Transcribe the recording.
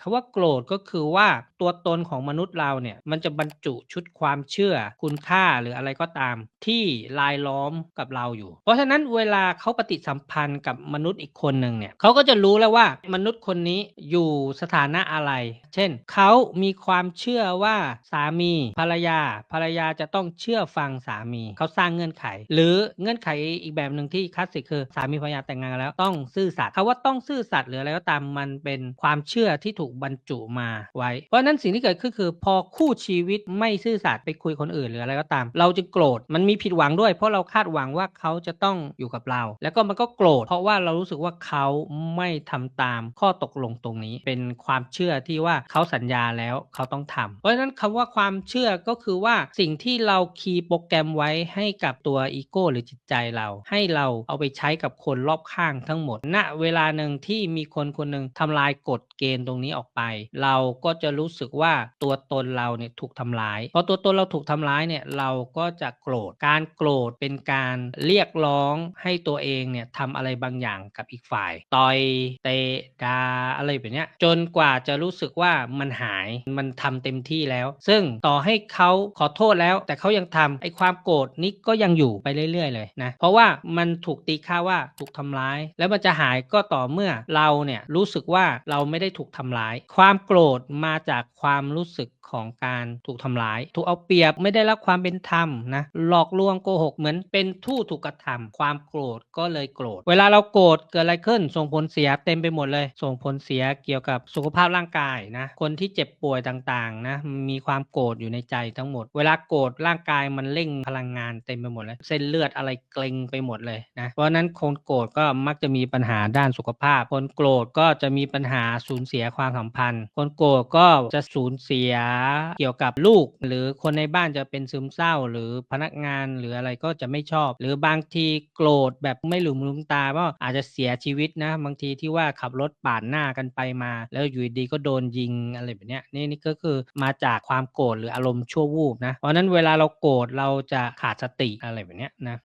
คำว่าโกรธก็คือว่าตัวตนของมนุษย์เราเนี่ยมันจะบรรจุชุดความเชื่อ คุณค่าหรืออะไรก็ตาม ที่ลายล้อมกับเราอยู่ เพราะฉะนั้นเวลาเขาปฏิสัมพันธ์กับมนุษย์อีกคนหนึ่งเนี่ยเขาก็จะรู้แล้วว่ามนุษย์คนนี้อยู่สถานะอะไร เช่นเขามีความเชื่อว่าสามีภรรยา ภรรยาจะต้องเชื่อฟังสามีเขาสร้างเงื่อนไข หรือเงื่อนไขอีกแบบหนึ่งที่คลาสสิกคือสามีภรรยาแต่งงานแล้วต้องซื่อสัตย์คำว่าต้องซื่อสัตย์หรืออะไรก็ตามมันเป็นความเชื่อที่ถูกบรรจุมาไว้ เพราะนั้นสิ่งที่เกิดขึ้นคือ พอคู่ชีวิตไม่ซื่อสัตย์ไปคุยคนอื่นหรืออะไรก็ตาม เราจะโกรธมันมีผิดหวังด้วย เพราะเราคาดหวังว่าเขาจะต้องอยู่กับเรา แล้วก็มันก็โกรธเพราะว่าเรารู้สึกว่าเขาไม่ทำตามข้อตกลงตรงนี้ เป็นความเชื่อที่ว่าเขาสัญญาแล้วเขาต้องทำเพราะฉะนั้นคำว่าความเชื่อก็คือว่าสิ่งที่เราคีย์โปรแกรมไว้ให้กับตัวอีโก้หรือจิตใจเรา ให้เราเอาไปใช้กับคนรอบข้างทั้งหมด ณ เวลาหนึ่งที่มีคนคนหนึ่งทำลายกฎเกณฑ์ตรงนี้ออกไป เราก็จะรู้สึกว่าตัวตนเราเนี่ยถูกทำร้ายพอตัวตนเราถูกทำร้ายเนี่ยเราก็จะโกรธการโกรธเป็นการเรียกร้องให้ตัวเองเนี่ยทำอะไรบางอย่างกับอีกฝ่ายต่อยเตะดาอะไรแบบเนี้ยจนกว่าจะรู้สึกว่ามันหายมันทำเต็มที่แล้ว ซึ่งต่อให้เขาขอโทษแล้ว แต่เขายังทำไอ้ความโกรธนี้ก็ยังอยู่ไปเรื่อย ๆ เลยนะเพราะว่ามันถูกตีค่าว่าถูกทำร้าย แล้วมันจะหายก็ต่อเมื่อเราเนี่ยรู้สึกว่าเราไม่ได้ถูกทำร้าย ความโกรธมาจากความรู้สึกของการถูกทำร้าย ถูกเอาเปรียบไม่ได้รับความเป็นธรรมนะหลอกลวงโกหกเหมือนเป็นทู่ถูกกระทำความโกรธก็เลยโกรธ เวลาเราโกรธเกิดอะไรขึ้น ส่งผลเสียเต็มไปหมดเลย ส่งผลเสียเกี่ยวกับสุขภาพร่างกายนะคนที่เจ็บป่วยต่างๆนะมีความโกรธอยู่ในใจทั้งหมด เวลาโกรธร่างกายมันเร่งพลังงานเต็มไปหมดเลยเส้นเลือดอะไรเกร็งไปหมดเลยนะเพราะนั้นคนโกรธก็มักจะมีปัญหาด้านสุขภาพ คนโกรธก็จะมีปัญหาสูญเสียความสัมพันธ์ คนโกรธก็จะสูญเสียเกี่ยวกับลูก หรือคนในบ้านจะเป็นซึมเศร้า หรือพนักงานหรืออะไรก็จะไม่ชอบ หรือบางทีโกรธแบบไม่หลุมลุมตาก็อาจจะเสียชีวิตนะ บางทีที่ว่าขับรถปาดหน้ากันไปมา แล้วอยู่ดีก็โดนยิงอะไรแบบนี้นี่นี่ก็คือมาจากความโกรธหรืออารมณ์ชั่ววูบนะเพราะนั้นเวลาเราโกรธเราจะขาดสติอะไรแบบนี้นะ